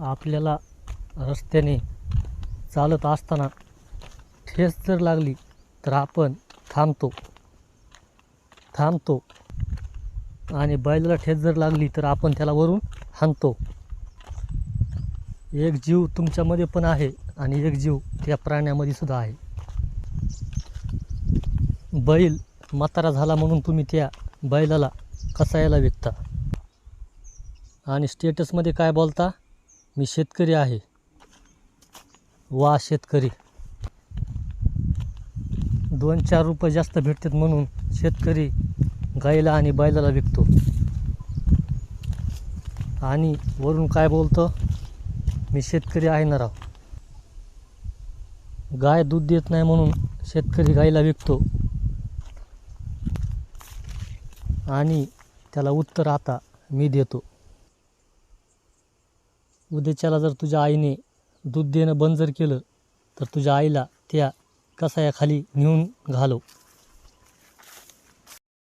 आपल्याला रस्त्याने चालत असताना ठेस जर लागली तर आपण थांबतो. थांबतो. आणि बैलाला ठेस जर लागली तर आपण त्याला वरून हाणतो. एक जीव तुमच्यामध्ये पण आहे आणि एक जीव त्या प्राण्यामध्ये सुद्धा आहे. बैल म्हातारा झाला म्हणून तुम्ही त्या बैलाला कसायला विकता? आणि स्टेटसमध्ये काय बोलता? मी शेतकरी आहे. वा शेतकरी. दोन चार रुपये जास्त भेटतात म्हणून शेतकरी गाईला आणि बैलाला विकतो. आणि वरून काय बोलतो? मी शेतकरी आहे ना राव. गाय दूध देत नाही म्हणून शेतकरी गाईला विकतो. आणि त्याला उत्तर आता मी देतो. उद्याच्याला जर तुझ्या आईने दूध देणं बंद जर केलं तर तुझ्या आईला त्या कसायाखाली नेऊन घालव.